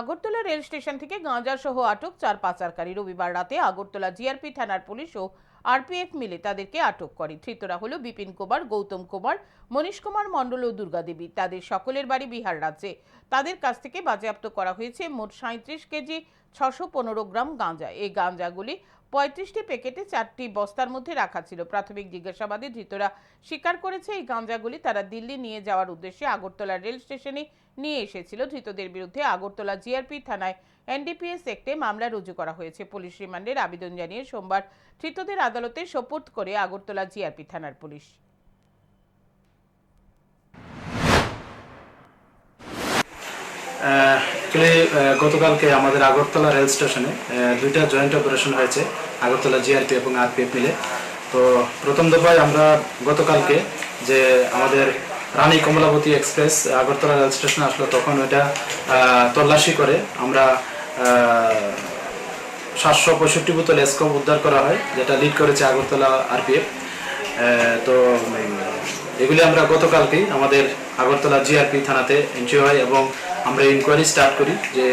Agartala rail station থেকে গাঁজা সহ আটক চার পাচারকারী। রবিবার রাতে আগরতলা জিআরপি থানার পুলিশ ও আরপিএফ মিলে তাদেরকে আটক করে। ধৃতরা হলো বিপিন কুমার, গৌতম কুমার মনীশ কুমার মণ্ডল ও দুর্গাদেবী তাদের সকলের বাড়ি বিহার রাজ্যে। তাদের কাছ থেকে বাজেয়াপ্ত করা হয়েছে মোট সাঁত্রিশ কেজি ছশো পনেরো গ্রাম গাঁজা। এই গাঁজাগুলি পঁয়ত্রিশটি প্যাকেটে চারটি বস্তার মধ্যে রাখা ছিল। প্রাথমিক জিজ্ঞাসাবাদে ধৃতরা স্বীকার করেছে, এই গাঁজাগুলি তারা দিল্লি নিয়ে যাওয়ার উদ্দেশ্যে আগরতলা রেল স্টেশনে নিয়ে এসেছিল। ধৃতদের বিরুদ্ধে আগরতলা জিআরপি থানায় এনডিপিএস একটে মামলা রুজু করা হয়েছে। পুলিশ রিমান্ডের আবেদন জানিয়ে সোমবার ধৃতদের আদালতে সোপর্দ করে আগরতলা জিআরপি থানার পুলিশ। অ্যাকচুয়ালি গতকালকে আমাদের আগরতলা রেল স্টেশনে দুইটা জয়েন্ট অপারেশন হয়েছে, আগরতলা জিআরপি এবং আরপিএফ মিলে। তো প্রথম দফায় আমরা গতকালকে যে আমাদের রানী কমলাবতী এক্সপ্রেস আগরতলা রেল স্টেশনে আসলো, তখন ওইটা তল্লাশি করে আমরা সাতশো পঁয়ষট্টি বোতল এসকপ উদ্ধার করা হয়, যেটা লিড করেছে আগরতলা আরপিএফ তো এগুলি আমরা গতকালকেই আমাদের আগরতলা জিআরপি থানাতে এন্ট্রি হয় এবং আমরা ইনকোয়ারি স্টার্ট করি যে